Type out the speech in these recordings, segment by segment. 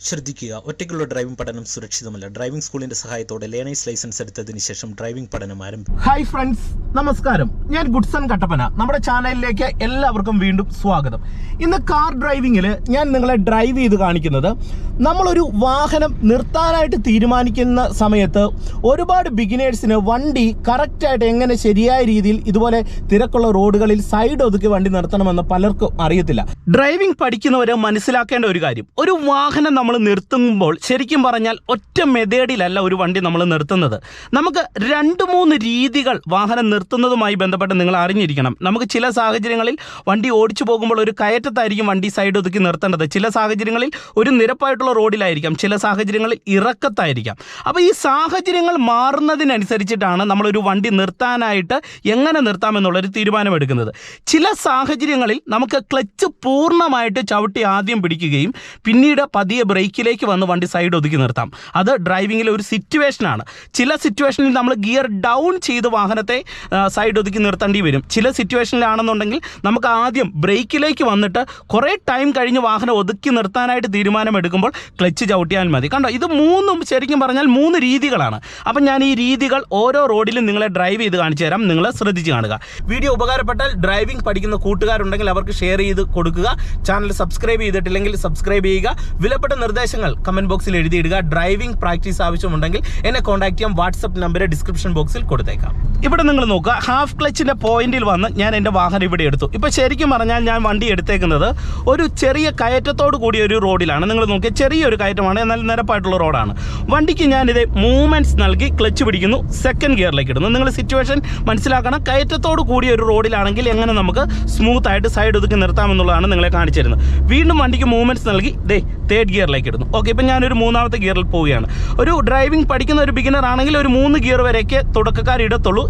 ശ്രദ്ധിക്കുക. ഒറ്റയ്ക്കുള്ള ഡ്രൈവിംഗ് പഠനം സുരക്ഷിതമല്ല. ഡ്രൈവിംഗ് സ്കൂളിന്റെ സഹായത്തോടെ ലേണേഴ്സ് ലൈസൻസ് എടുത്തതിന് ശേഷം ഡ്രൈവിംഗ് പഠനം ആരംഭിക്കും ഹായ് ഫ്രണ്ട്സ് നമസ്കാരം. ഞാൻ ഗുഡ്സൺ കട്ടപ്പന. നമ്മുടെ ചാനലിലേക്ക് എല്ലാവർക്കും വീണ്ടും സ്വാഗതം. ഇന്ന് കാർ ഡ്രൈവിംഗിൽ ഞാൻ നിങ്ങളെ ഡ്രൈവ് ചെയ്ത് കാണിക്കുന്നത് നമ്മളൊരു വാഹനം നിർത്താനായിട്ട് തീരുമാനിക്കുന്ന സമയത്ത് ഒരുപാട് ബിഗിനേഴ്സിന് വണ്ടി കറക്റ്റായിട്ട് എങ്ങനെ ശരിയായ രീതിയിൽ ഇതുപോലെ തിരക്കുള്ള റോഡുകളിൽ സൈഡ് ഒതുക്കി വണ്ടി നിർത്തണമെന്ന് പലർക്കും അറിയത്തില്ല. ഡ്രൈവിംഗ് പഠിക്കുന്നവരെ മനസ്സിലാക്കേണ്ട ഒരു കാര്യം. ഒരു വാഹനം നമ്മൾ നിർത്തുമ്പോൾ ശരിക്കും പറഞ്ഞാൽ ഒറ്റ മെതേഡിലല്ല ഒരു വണ്ടി നമ്മൾ നിർത്തുന്നത്. നമുക്ക് രണ്ട് മൂന്ന് രീതികൾ വാഹനം നിർത്തുന്നതുമായി ബന്ധപ്പെട്ട് നിങ്ങൾ അറിഞ്ഞിരിക്കണം. നമുക്ക് ചില സാഹചര്യങ്ങളിൽ വണ്ടി ഓടിച്ചു പോകുമ്പോൾ ഒരു കയറ്റത്തായിരിക്കും വണ്ടി സൈഡ് ഒതുക്കി നിർത്തേണ്ടത്. ചില സാഹചര്യങ്ങളിൽ ഒരു നിരപ്പായിട്ടുള്ള റോഡിലായിരിക്കാം. ചില സാഹചര്യങ്ങളിൽ ഇറക്കത്തായിരിക്കാം. അപ്പോൾ ഈ സാഹചര്യങ്ങൾ മാറുന്നതിനനുസരിച്ചിട്ടാണ് നമ്മളൊരു വണ്ടി നിർത്താനായിട്ട് എങ്ങനെ നിർത്താമെന്നുള്ളൊരു തീരുമാനമെടുക്കുന്നത്. ചില സാഹചര്യങ്ങളിൽ നമുക്ക് ക്ലച്ച് പൂർണമായിട്ട് ചവിട്ടി ആദ്യം പിടിക്കുകയും പിന്നീട് പതിയെ ബ്രേക്കിലേക്ക് വന്ന് വണ്ടി സൈഡ് ഒതുക്കി നിർത്താം. അത് ഡ്രൈവിങ്ങിലെ ഒരു സിറ്റുവേഷനാണ്. ചില സിറ്റുവേഷനിൽ നമ്മൾ ഗിയർ ഡൗൺ ചെയ്ത് വാഹനത്തെ സൈഡ് ഒതുക്കി നിർത്തേണ്ടി വരും. ചില സിറ്റുവേഷനിലാണെന്നുണ്ടെങ്കിൽ നമുക്ക് ആദ്യം ബ്രേക്കിലേക്ക് വന്നിട്ട് കുറേ ടൈം കഴിഞ്ഞ് വാഹനം ഒതുക്കി നിർത്താനായിട്ട് തീരുമാനമെടുക്കുമ്പോൾ ക്ലച്ച് ചവിട്ടിയാൽ മതി. കണ്ടോ? ഇത് മൂന്നും ശരിക്കും പറഞ്ഞാൽ മൂന്ന് രീതികളാണ്. അപ്പം ഞാൻ ഈ രീതികൾ ഓരോ റോഡിലും നിങ്ങളെ ഡ്രൈവ് ചെയ്ത് കാണിച്ചു തരാം. നിങ്ങൾ ശ്രദ്ധിച്ച് കാണുക. വീഡിയോ ഉപകാരപ്പെട്ടാൽ ഡ്രൈവിംഗ് പഠിക്കുന്ന കൂട്ടുകാരുണ്ടെങ്കിൽ അവർക്ക് ഷെയർ ചെയ്ത് കൊടുക്കുക. ചാനൽ സബ്സ്ക്രൈബ് ചെയ്തിട്ടില്ലെങ്കിൽ സബ്സ്ക്രൈബ് ചെയ്യുക. വിലപ്പെട്ട നിർദ്ദേശങ്ങൾ കമന്റ് ബോക്സിൽ എഴുതിയിടുക. ഡ്രൈവിംഗ് പ്രാക്ടീസ് ആവശ്യമുണ്ടെങ്കിൽ എന്നെ കോൺടാക്ട് ചെയ്യാം. വാട്സപ്പ് നമ്പർ ഡിസ്ക്രിപ്ഷൻ ബോക്സിൽ കൊടുത്തേക്കാം. ഇവിടെ നിങ്ങൾ നോക്കുക. ഹാഫ് ക്ലച്ചിന്റെ പോയിന്റിൽ വന്ന് ഞാൻ എന്റെ വാഹനം ഇവിടെ എടുത്തു. ഇപ്പൊ ശരിക്കും പറഞ്ഞാൽ ഞാൻ വണ്ടി എടുത്തേക്കുന്നത് ഒരു ചെറിയ കയറ്റത്തോട് കൂടിയ ഒരു റോഡിലാണ്. നിങ്ങൾ നോക്കിയ ചെറിയൊരു കയറ്റമാണ്. എന്നാൽ നിരപ്പായിട്ടുള്ള റോഡാണ്. വണ്ടിക്ക് ഞാൻ ഇത് മൂവ്മെന്റ്സ് നൽകി ക്ലച്ച് പിടിക്കുന്നു. സെക്കൻഡ് ഗിയറിലേക്ക് ഇടുന്നു. നിങ്ങൾ സിറ്റുവേഷൻ മനസ്സിലാക്കണം. കയറ്റത്തോട് കൂടിയ ഒരു റോഡിലാണെങ്കിൽ എങ്ങനെ നമുക്ക് സ്മൂത്ത് ആയിട്ട് സൈഡ് ഒതുക്കി നിർത്താമെന്നുള്ളതാണ് നിങ്ങളെ കാണിച്ചിരുന്നത് വീണ്ടും വണ്ടിക്ക് മൂവ്മെന്റ്സ് നൽകി. ദേ തേർഡ് ഗിയറിലേക്ക് ഇടുന്നു. ഓക്കെ ഇപ്പം ഞാനൊരു മൂന്നാമത്തെ ഗിയറിൽ പോവുകയാണ്. ഒരു ഡ്രൈവിംഗ് പഠിക്കുന്ന ഒരു ബിഗിനർ ആണെങ്കിൽ ഒരു മൂന്ന് ഗിയർ വരെയൊക്കെ തുടക്കക്കാർ ഇടത്തുള്ളൂ.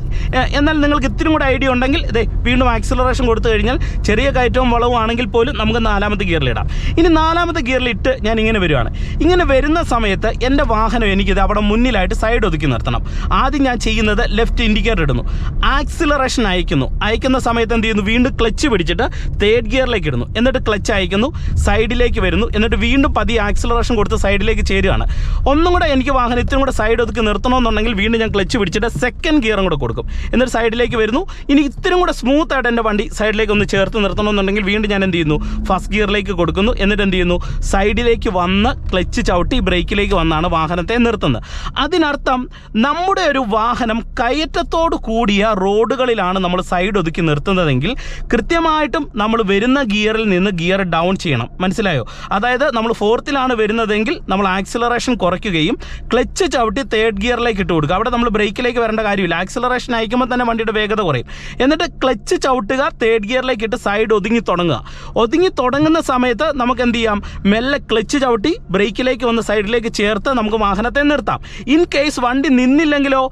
എന്നാൽ നിങ്ങൾക്ക് ഇത്തിരി കൂടെ ഐഡിയ ഉണ്ടെങ്കിൽ ഇതേ വീണ്ടും ആക്സിലറേഷൻ കൊടുത്തു കഴിഞ്ഞാൽ ചെറിയ കയറ്റവും വളവും ആണെങ്കിൽ പോലും നമുക്ക് നാലാമത്തെ ഗിയറിൽ ഇടാം. ഇനി നാലാമത്തെ ഗിയറിൽ ഇട്ട് ഞാൻ ഇങ്ങനെ വരുവാണ് ഇങ്ങനെ വരുന്ന സമയത്ത് എന്റെ വാഹനം എനിക്കിത് അവിടെ മുന്നിലായിട്ട് സൈഡ് ഒതുക്കി നിർത്തണം. ആദ്യം ഞാൻ ചെയ്യുന്നത് ലെഫ്റ്റ് ഇൻഡിക്കേറ്റർ ഇടുന്നു. ആക്സിലറേഷൻ അയക്കുന്നു. അയക്കുന്ന സമയത്ത് എന്ത് ചെയ്യുന്നു? വീണ്ടും ക്ലച്ച് പിടിച്ചിട്ട് തേർഡ് ഗിയറിലേക്ക് ഇടുന്നു. എന്നിട്ട് ക്ലച്ച് അയക്കുന്നു. സൈഡിലേക്ക് വരുന്നു. എന്നിട്ട് വീണ്ടും പതിയെ ആക്സിലറേഷൻ കൊടുത്ത് സൈഡിലേക്ക് ചേരുകയാണ്. ഒന്നും കൂടെ എനിക്ക് വാഹനം ഇത്രയും കൂടെ സൈഡ് ഒതുക്കി നിർത്തണമെന്നുണ്ടെങ്കിൽ വീണ്ടും ഞാൻ ക്ലച്ച് പിടിച്ചിട്ട് സെക്കൻഡ് ഗിയറും കൂടെ കൊടുക്കും. എന്നിട്ട് സൈഡിലേക്ക് വരുന്നു. ഇനി ഇത്രയും കൂടെ സ്മൂത്ത് ആയിട്ട് എന്റെ വണ്ടി സൈഡിലേക്ക് ഒന്ന് ചേർത്ത് നിർത്തണമെന്നുണ്ടെങ്കിൽ വീണ്ടും ഞാൻ എന്ത് ചെയ്യുന്നു? ഫസ്റ്റ് ഗിയറിലേക്ക് കൊടുക്കുന്നു. എന്നിട്ട് എന്ത് ചെയ്യുന്നു? സൈഡിലേക്ക് വന്ന് ക്ലച്ച് ചവിട്ടി ബ്രേക്കിലേക്ക് വന്നാണ് വാഹനത്തെ നിർത്തുന്നത്. അതിനർത്ഥം നമ്മുടെ ഒരു വാഹനം കയറ്റത്തോട് കൂടിയ റോഡുകളിലാണ് നമ്മൾ സൈഡ് ഒതുക്കി നിർത്തുന്നതെങ്കിൽ കൃത്യമായിട്ടും നമ്മൾ വരുന്ന ഗിയറിൽ നിന്ന് ഗിയർ ഡൗൺ ചെയ്യണം. മനസ്സിലായോ? അതായത് നമ്മൾ ഫോർത്തിലാണ് വരുന്നതെങ്കിൽ നമ്മൾ ആക്സിലറേഷൻ കുറയ്ക്കുകയും ക്ലച്ച് ചവിട്ടി തേർഡ് ഗിയറിലേക്ക് ഇട്ട് കൊടുക്കുക. അവിടെ നമ്മൾ ബ്രേക്കിലേക്ക് വരേണ്ട കാര്യമില്ല. ആക്സിലറേഷൻ അയക്കുമ്പോൾ തന്നെ വണ്ടിയുടെ വേഗത കുറയും. എന്നിട്ട് ക്ലച്ച് ചവിട്ടുക തേർഡ് ഗിയറിലേക്ക് ഇട്ട് സൈഡ് ഒതുങ്ങി തുടങ്ങുക. ഒതുങ്ങി തുടങ്ങുന്ന സമയത്ത് നമുക്ക് എന്ത് ചെയ്യാം? മെല്ലെ ക്ലച്ച് ചവിട്ടി ബ്രേക്കിലേക്ക് വന്ന് സൈഡിലേക്ക് ചേർത്ത് നമുക്ക് വാഹനത്തെ നിർത്താം. ഇൻ കേസ് വണ്ടി നിന്നില്ലെങ്കിലോ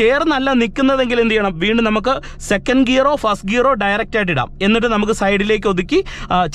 ചേർന്നല്ല നിൽക്കുന്നതെങ്കിൽ എന്ത് ചെയ്യണം? വീണ്ടും നമുക്ക് സെക്കൻഡ് ഗിയറോ ഫസ്റ്റ് ഗിയറോ ഡയറക്റ്റ് ആയിട്ട് ഇടാം. എന്നിട്ട് നമുക്ക് സൈഡിലേക്ക് ഒതുക്കി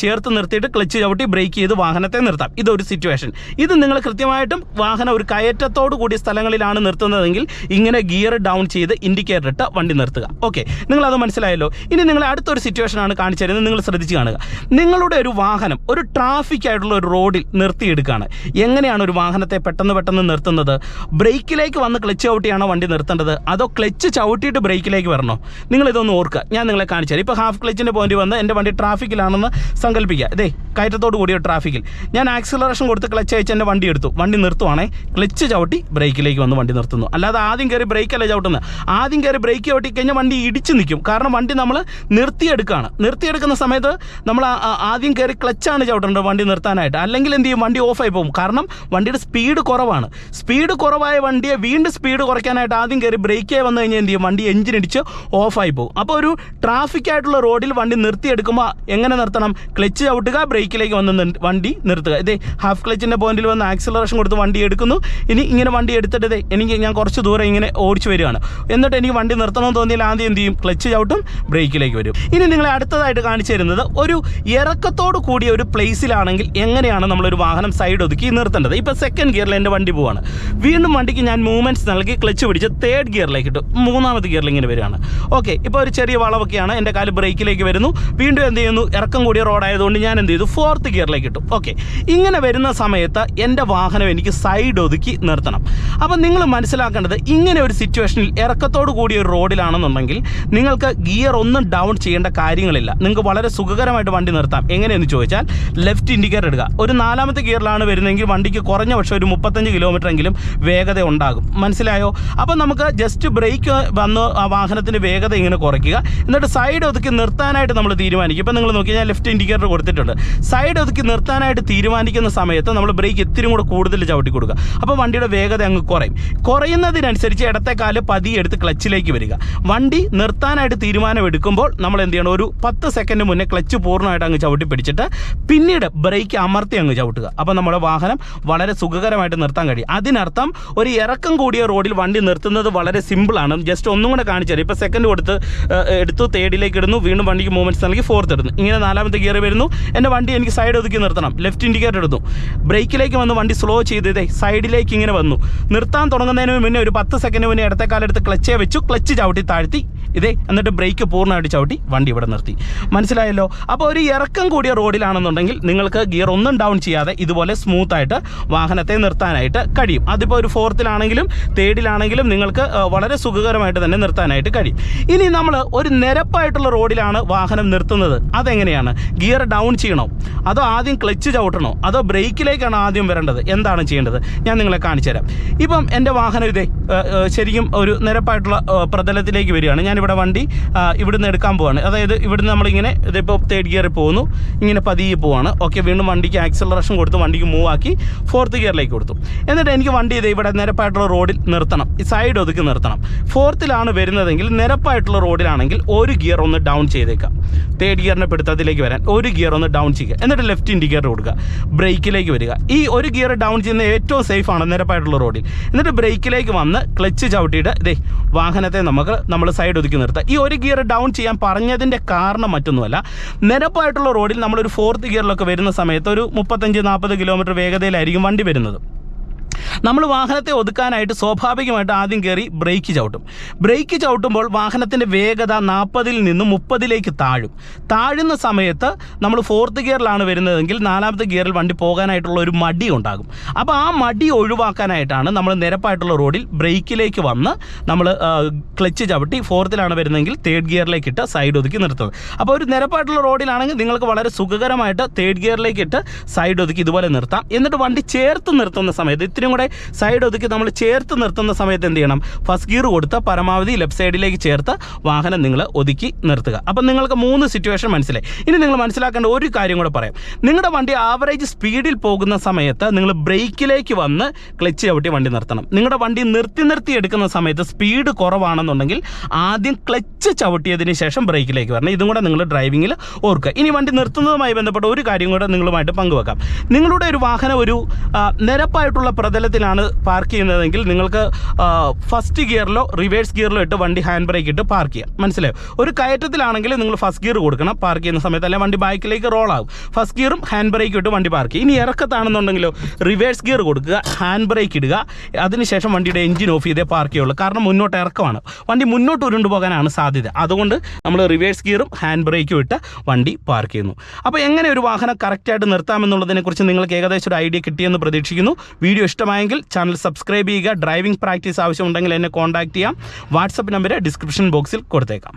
ചേർത്ത് നിർത്തിയിട്ട് ക്ലച്ച് ചവിട്ടി ബ്രേക്ക് ചെയ്ത് വാഹനത്തെ നിർത്താം. ഇതൊരു സിറ്റുവേഷൻ ഇത് നിങ്ങൾ കൃത്യമായിട്ടും വാഹനം ഒരു കയറ്റത്തോടു കൂടിയ സ്ഥലങ്ങളിലാണ് നിർത്തുന്നതെങ്കിൽ ഇങ്ങനെ ഗിയർ ഡൗൺ ചെയ്ത് ഇൻഡിക്കേറ്റർ ഇട്ട് വണ്ടി നിർത്തുക. ഓക്കെ നിങ്ങൾ അത് മനസ്സിലായല്ലോ? ഇനി നിങ്ങൾ അടുത്തൊരു സിറ്റുവേഷൻ ആണ് കാണിച്ചു തരുന്നത്. നിങ്ങൾ ശ്രദ്ധിച്ച് കാണുക. നിങ്ങളുടെ ഒരു വാഹനം ഒരു ട്രാഫിക് ആയിട്ടുള്ള ഒരു റോഡിൽ നിർത്തിയെടുക്കുകയാണ്. എങ്ങനെയാണ് ഒരു വാഹനത്തെ പെട്ടെന്ന് പെട്ടെന്ന് നിർത്തുന്നത്? ബ്രേക്കിലേക്ക് വന്ന് ക്ലച്ച് ചവിട്ടിയാണോ വണ്ടി നിർത്തേണ്ടത്? അതോ ക്ലച്ച് ചവിട്ടിയിട്ട് ബ്രേക്കിലേക്ക് വരണോ? നിങ്ങൾ ഇതൊന്ന് ഓർക്കുക. ഞാൻ നിങ്ങളെ കാണിച്ചു തരാം. ഇപ്പോൾ ഹാഫ് ക്ലച്ചിന്റെ പോയിന്റ് വന്ന് എന്റെ വണ്ടി ട്രാഫിക്കിലാണെന്ന് സങ്കല്പിക്കുക. ഇതേ കയറ്റത്തോടു കൂടിയ ട്രാഫിക്കിൽ ഞാൻ ആക്സിലറേഷൻ കൊടുത്ത് ക്ലച്ച് അയച്ച് എന്റെ വണ്ടി എടുത്തു. വണ്ടി നിർത്തുവാണേ. ക്ലച്ച് ചവിട്ടി ബ്രേക്കിലേക്ക് വന്ന് വണ്ടി നിർത്തുന്നു. അല്ലാതെ ആദ്യം കയറി ബ്രേക്കല്ല ചവിട്ടുന്നത് ആദ്യം കയറി ബ്രേക്ക് ചവിട്ടി കഴിഞ്ഞാൽ വണ്ടി ഇടിച്ച് നിൽക്കും. കാരണം വണ്ടി നമ്മൾ നിർത്തിയെടുക്കുകയാണ് നിർത്തിയെടുക്കുന്ന സമയത്ത് നമ്മൾ ആദ്യം കയറി ക്ലച്ചാണ് ചവിട്ടേണ്ടത് വണ്ടി നിർത്താനായിട്ട്. അല്ലെങ്കിൽ എന്ത് ചെയ്യും? വണ്ടി ഓഫായി പോകും. കാരണം വണ്ടിയുടെ സ്പീഡ് കുറവാണ്. സ്പീഡ് കുറവായ വണ്ടിയെ വീണ്ടും സ്പീഡ് കുറയ്ക്കാനായിട്ട് ആദ്യം കയറി ബ്രേക്കേ വന്നു കഴിഞ്ഞാൽ എന്ത് ചെയ്യും? വണ്ടി എഞ്ചിൻ ഇടിച്ച് ഓഫായി പോകും. അപ്പോൾ ഒരു ട്രാഫിക് ആയിട്ടുള്ള റോഡിൽ വണ്ടി നിർത്തിയെടുക്കുമ്പോൾ എങ്ങനെ നിർത്തണം? ക്ലച്ച് ചവിട്ടുക ബ്രേക്കിലേക്ക് വന്ന് വണ്ടി നിർത്തുക. ഇതേ ഹാഫ് ക്ലച്ചിന്റെ പോയിന്റിൽ വന്ന് ആക്സിലറേഷൻ കൊടുത്ത് വണ്ടി എടുക്കുന്നു. ഇനി ഇങ്ങനെ വണ്ടി എടുത്തിട്ട് എനിക്ക് ഞാൻ കുറച്ച് ദൂരം ഇങ്ങനെ ഓടിച്ചു വരികയാണ്. എന്നിട്ട് എനിക്ക് വണ്ടി നിർത്തണമെന്ന് തോന്നിയാൽ ആദ്യം എന്ത് ചെയ്യും? ക്ലച്ച് ചവിട്ടും ബ്രേക്കിലേക്ക് വരും. ഇനി നിങ്ങളെ അടുത്തതായിട്ട് കാണിച്ചു തരുന്നത് ഒരു ഇറക്കത്തോട് കൂടിയ ഒരു പ്ലേസിലാണെങ്കിൽ എങ്ങനെയാണ് നമ്മളൊരു വാഹനം സൈഡ് ഒതുക്കി നിർത്തേണ്ടത്? ഇപ്പോൾ സെക്കൻഡ് ഗിയറിൽ എന്റെ വണ്ടി പോവാണ്. വീണ്ടും വണ്ടിക്ക് ഞാൻ മൂവ്മെന്റ്സ് നൽകി ക്ലച്ച് പിടിച്ച് തേർഡ് ഗിയറിലേക്ക് ഇട്ടു. മൂന്നാമത്തെ ഗിയറിൽ ഇങ്ങനെ വരികയാണ്. ഓക്കെ ഇപ്പോൾ ഒരു ചെറിയ വളവൊക്കെയാണ് എന്റെ കാൽ ബ്രേക്കിലേക്ക് വരുന്നു. വീണ്ടും എന്ത് ചെയ്യുന്നു? ഇറക്കം കൂടിയ റോഡായതുകൊണ്ട് ഞാൻ എന്ത് ചെയ്തു? ഫോർത്ത് ഗിയറിലേക്ക് ഇട്ടു. ഓക്കെ ഇങ്ങനെ വരുന്ന സമയത്ത് എന്റെ വാഹനം എനിക്ക് സൈഡ് ഒതുക്കി നിർത്തണം. അപ്പം നിങ്ങൾ മനസ്സിലാക്കേണ്ടത് ഇങ്ങനെ ഒരു സിറ്റുവേഷനിൽ ഇറക്കത്തോട് കൂടിയ ഒരു റോഡിലാണെന്നുണ്ടെങ്കിൽ നിങ്ങൾക്ക് ഗിയർ ഒന്നും ഡൗൺ ചെയ്യേണ്ട കാര്യങ്ങളില്ല. നിങ്ങൾക്ക് വളരെ സുഖകരമായിട്ട് വണ്ടി നിർത്താം. എങ്ങനെയെന്ന് ചോദിച്ചാൽ ലെഫ്റ്റ് ഇൻഡിക്കേറ്റർ ഇടുക. ഒരു നാലാമത്തെ ഗിയറിലാണ് വരുന്നതെങ്കിൽ വണ്ടിക്ക് കുറഞ്ഞ പക്ഷേ ഒരു മുപ്പത്തഞ്ച് കിലോമീറ്റർ എങ്കിലും വേഗത ഉണ്ടാകും. മനസ്സിലായോ? അപ്പം നമുക്ക് ജസ്റ്റ് ബ്രേക്ക് വന്ന് ആ വാഹനത്തിന്റെ വേഗത ഇങ്ങനെ കുറയ്ക്കുക. എന്നിട്ട് സൈഡ് ഒതുക്കി നിർത്താനായിട്ട് നമ്മൾ തീരുമാനിക്കും. ഇപ്പം നിങ്ങൾ നോക്കി ഞാൻ ലെഫ്റ്റ് ഇൻഡിക്കേറ്റർ കൊടുത്തിട്ടുണ്ട്. സൈഡ് ഒതുക്കി നിർത്താനായിട്ട് തീരുമാനിക്കുന്ന സമയത്ത് നമ്മൾ ബ്രേക്ക് ഇത്തിരി കൂടെ കൂടുതൽ ചവിട്ടി കൊടുക്കുക. അപ്പോൾ വണ്ടിയുടെ വേഗത അങ്ങ് കുറയും. കുറയുന്നതിനനുസരിച്ച് ഇടത്തെ കാൽ പതിയെ എടുത്ത് ക്ലച്ചിലേക്ക് വരിക. വണ്ടി നിർത്താനായിട്ട് തീരുമാനം എടുക്കുമ്പോൾ നമ്മൾ എന്ത് ചെയ്യണം? ഒരു പത്ത് സെക്കൻഡ് മുന്നേ ക്ലച്ച് പൂർണമായിട്ട് അങ്ങ് ചവിട്ടി പിടിച്ചിട്ട് പിന്നീട് ബ്രേക്ക് അമർത്തി അങ്ങ് ചവിട്ടുക. അപ്പോൾ നമ്മുടെ വാഹനം വളരെ സുഖകരമായിട്ട് നിർത്താൻ കഴിയും. അതിനർത്ഥം ഒരു ഇറക്കം കൂടിയ റോഡിൽ വണ്ടി നിർത്തുന്നത് വളരെ സിമ്പിളാണ് ജസ്റ്റ് ഒന്നും കൂടെ കാണിച്ചു തരാം. ഇപ്പോൾ സെക്കൻഡ് കൊടുത്ത് എടുത്തു തേർഡിലേക്ക് ഇടുന്നു. വീണ്ടും വണ്ടിക്ക് മൂവ്മെന്റ്സ് നൽകി ഫോർത്ത് ഇടുന്നു. ഇങ്ങനെ നാലാമത്തെ ഗിയർ വരുന്നു. എന്റെ വണ്ടി എനിക്ക് സൈഡ് ഒതുക്കി നിർത്തണം. ലെഫ്റ്റ് ഇൻഡിക്കേറ്റർ ഇടുന്നു. ബ്രേക്കിലേക്ക് വന്ന് വണ്ടി സ്ലോ ചെയ്ത് ഇതേ സൈഡിലേക്ക് ഇങ്ങനെ വന്നു. നിർത്താൻ തുടങ്ങുന്നതിന് മുന്നേ ഒരു പത്ത് സെക്കൻഡ് മുന്നേ ഇടത്തെ കാലെടുത്ത് ക്ലച്ചേ വെച്ചു. ക്ലച്ച് ചവിട്ടി താഴ്ത്തി. ഇതേ എന്നിട്ട് ബ്രേക്ക് പൂർണമായിട്ട് ചവിട്ടി വണ്ടി ഇവിടെ നിർത്തി. മനസ്സിലായല്ലോ? അപ്പോൾ ഒരു ഇറക്കം കൂടിയ റോഡിലാണെന്നുണ്ടെങ്കിൽ നിങ്ങൾക്ക് ഗിയർ ഒന്നും ഡൗൺ ചെയ്യാതെ ഇതുപോലെ സ്മൂത്തായിട്ട് വാഹനത്തെ നിർത്താനായിട്ട് കഴിയും. അതിപ്പോൾ ഒരു ഫോർത്തിലാണെങ്കിലും തേർഡിലാണെങ്കിലും നിങ്ങൾക്ക് വളരെ സുഖകരമായിട്ട് തന്നെ നിർത്താനായിട്ട് കഴിയും. ഇനി നമ്മൾ ഒരു നിരപ്പായിട്ടുള്ള റോഡിലാണ് വാഹനം നിർത്തുന്നത്. അതെങ്ങനെയാണ്? ഗിയർ ഡൗൺ ചെയ്യണോ? അതോ ആദ്യം ക്ലച്ച് ചവിട്ടണോ? അതോ ബ്രേക്കിലേക്കാണ് ആദ്യം വരേണ്ടത്? എന്താണ് ചെയ്യേണ്ടത്? ഞാൻ നിങ്ങളെ കാണിച്ചു തരാം ഇപ്പം എന്റെ വാഹനം ഇതേ ശരിക്കും ഒരു നിരപ്പായിട്ടുള്ള പ്രതലത്തിലേക്ക് വരികയാണ്. ഞാനിവിടെ വണ്ടി ഇവിടുന്ന് എടുക്കാൻ പോവാണ്. അതായത് ഇവിടുന്ന് നമ്മളിങ്ങനെ ഇതിപ്പോൾ തേർഡ് ഗിയറിൽ പോകുന്നു. ഇങ്ങനെ പതിയെ പോവാണ്. ഓക്കെ വീണ്ടും വണ്ടിക്ക് ആക്സലറേഷൻ കൊടുത്ത് വണ്ടിക്ക് മൂവ് ആക്കി ഫോർത്ത് ഗിയറിലേക്ക് കൊടുത്തു. എന്നിട്ട് എനിക്ക് വണ്ടി ഇത് ഇവിടെ നിരപ്പായിട്ടുള്ള റോഡിൽ നിർത്തണം. ഈ സൈഡ് ഒതുക്കി നിർത്തണം. ഫോർത്തിലാണ് വരുന്നതെങ്കിൽ നിരപ്പായിട്ടുള്ള റോഡിലാണെങ്കിൽ ഒരു ഗിയർ ഒന്ന് ഡൗൺ ചെയ്തേക്കാം. തേർഡ് ഗിയറിന്റെ പിടുത്തത്തിലേക്ക് വരാൻ ഒരു ഗിയർ ഒന്ന് ഡൗൺ ചെയ്യുക. എന്നിട്ട് ലെഫ്റ്റ് ഇൻഡിക്കേറ്റർ കൊടുക്കുക. ബ്രേക്കിലേക്ക് വരിക. ഈ ഒരു ഗിയർ ഡൗൺ ചെയ്യുന്ന ഏറ്റവും സേഫ് ആണ് നിരപ്പായിട്ടുള്ള റോഡിൽ എന്നിട്ട് ബ്രേക്കിലേക്ക് വന്ന് ക്ലച്ച് ചവിട്ടിയിട്ട് ഇതേ വാഹനത്തെ നമുക്ക് നമ്മൾ സൈഡ് ഒതുക്കി നിർത്തുക ഈ ഒരു ഗിയർ ഡൗൺ ചെയ്യാൻ പറഞ്ഞതിന്റെ കാരണം മറ്റൊന്നുമല്ല. നിരപ്പായിട്ടുള്ള റോഡിൽ നമ്മളൊരു ഫോർത്ത് ഗിയറിലൊക്കെ വരുന്ന സമയത്ത് ഒരു മുപ്പത്തഞ്ച് നാൽപ്പത് കിലോമീറ്റർ വേഗതയിലായിരിക്കും വണ്ടി വരുന്നത്. നമ്മൾ വാഹനത്തെ ഒതുക്കാനായിട്ട് സ്വാഭാവികമായിട്ട് ആദ്യം കയറി ബ്രേക്ക് ചവിട്ടും. ബ്രേക്ക് ചവിട്ടുമ്പോൾ വാഹനത്തിന്റെ വേഗത നാൽപ്പതിൽ നിന്നും മുപ്പതിലേക്ക് താഴും. താഴുന്ന സമയത്ത് നമ്മൾ ഫോർത്ത് ഗിയറിലാണ് വരുന്നതെങ്കിൽ നാലാമത്തെ ഗിയറിൽ വണ്ടി പോകാനായിട്ടുള്ള ഒരു മടി ഉണ്ടാകും. അപ്പോൾ ആ മടി ഒഴിവാക്കാനായിട്ടാണ് നമ്മൾ നിരപ്പായിട്ടുള്ള റോഡിൽ ബ്രേക്കിലേക്ക് വന്ന് നമ്മൾ ക്ലച്ച് ചവിട്ടി ഫോർത്തിലാണ് വരുന്നതെങ്കിൽ തേർഡ് ഗിയറിലേക്ക് ഇട്ട് സൈഡ് ഒതുക്കി നിർത്തുന്നത്. അപ്പോൾ ഒരു നിരപ്പായിട്ടുള്ള റോഡിലാണെങ്കിൽ നിങ്ങൾക്ക് വളരെ സുഖകരമായിട്ട് തേർഡ് ഗിയറിലേക്ക് ഇട്ട് സൈഡ് ഒതുക്കി ഇതുപോലെ നിർത്താം. എന്നിട്ട് വണ്ടി ചേർത്ത് നിർത്തുന്ന സമയത്ത് ഇത്രയും കൂടെ സൈഡ് ഒതുക്കി നമ്മൾ ചേർത്ത് നിർത്തുന്ന സമയത്ത് എന്ത് ചെയ്യണം? ഫസ്റ്റ് ഗിയർ കൊടുത്ത് പരമാവധി ലെഫ്റ്റ് സൈഡിലേക്ക് ചേർത്ത് വാഹനം നിങ്ങൾ ഒതുക്കി നിർത്തുക. അപ്പം നിങ്ങൾക്ക് മൂന്ന് സിറ്റുവേഷൻ മനസ്സിലായി. ഇനി നിങ്ങൾ മനസ്സിലാക്കേണ്ട ഒരു കാര്യം കൂടെ പറയാം. നിങ്ങളുടെ വണ്ടി ആവറേജ് സ്പീഡിൽ പോകുന്ന സമയത്ത് നിങ്ങൾ ബ്രേക്കിലേക്ക് വന്ന് ക്ലച്ച് ചവിട്ടി വണ്ടി നിർത്തണം. നിങ്ങളുടെ വണ്ടി നിർത്തി നിർത്തി എടുക്കുന്ന സമയത്ത് സ്പീഡ് കുറവാണെന്നുണ്ടെങ്കിൽ ആദ്യം ക്ലച്ച് ചവിട്ടിയതിന് ശേഷം ബ്രേക്കിലേക്ക് വരണം. ഇതും കൂടെ നിങ്ങൾ ഡ്രൈവിങ്ങിൽ ഓർക്കുക. ഇനി വണ്ടി നിർത്തുന്നതുമായി ബന്ധപ്പെട്ട ഒരു കാര്യം കൂടെ നിങ്ങളുമായിട്ട് പങ്കുവെക്കാം. നിങ്ങളുടെ ഒരു വാഹനം ഒരു നിരപ്പായിട്ടുള്ള നിരപ്പായിട്ടുള്ള പ്രതലത്തിലാണ് പാർക്ക് ചെയ്യുന്നതെങ്കിൽ നിങ്ങൾക്ക് ഫസ്റ്റ് ഗിയറിലോ റിവേഴ്സ് ഗിയറിലോ ഇട്ട് വണ്ടി ഹാൻഡ് ബ്രേക്ക് ഇട്ട് പാർക്ക് ചെയ്യാം. മനസ്സിലായോ? ഒരു കയറ്റത്തിലാണെങ്കിൽ നിങ്ങൾ ഫസ്റ്റ് ഗിയർ കൊടുക്കണം പാർക്ക് ചെയ്യുന്ന സമയത്ത് അല്ലെങ്കിൽ വണ്ടി ബാക്കിലേക്ക് റോൾ ആകും ഫസ്റ്റ് ഗിയറും ഹാൻഡ് ബ്രേക്ക് ഇട്ട് വണ്ടി പാർക്ക് ചെയ്യും. ഇനി ഇറക്കത്താണെന്നുണ്ടെങ്കിലോ റിവേഴ്സ് ഗിയർ കൊടുക്കുക ഹാൻഡ് ബ്രേക്ക് ഇടുക അതിനുശേഷം വണ്ടിയുടെ എഞ്ചിൻ ഓഫ് ചെയ്തേ പാർക്ക് ചെയ്യുള്ളൂ. കാരണം മുന്നോട്ട് ഇറക്കമാണ്. വണ്ടി മുന്നോട്ട് ഉരുണ്ടു പോകാനാണ് സാധ്യത. അതുകൊണ്ട് നമ്മൾ റിവേഴ്സ് ഗിയറും ഹാൻഡ് ബ്രേക്കും ഇട്ട് വണ്ടി പാർക്ക് ചെയ്യുന്നു. അപ്പോൾ എങ്ങനെ ഒരു വാഹനം കറക്റ്റായിട്ട് നിർത്താമെന്നുള്ളതിനെക്കുറിച്ച് നിങ്ങൾക്ക് ഏകദേശം ഒരു ഐഡിയ കിട്ടിയെന്ന് പ്രതീക്ഷിക്കുന്നു. വീഡിയോ ഇഷ്ടമായെങ്കിൽ ചാനൽ സബ്സ്ക്രൈബ് ചെയ്യുക. ഡ്രൈവിംഗ് പ്രാക്ടീസ് ആവശ്യമുണ്ടെങ്കിൽ എന്നെ കോൺടാക്ട് ചെയ്യാം. വാട്സപ്പ് നമ്പർ ഡിസ്ക്രിപ്ഷൻ ബോക്സിൽ കൊടുത്തേക്കാം.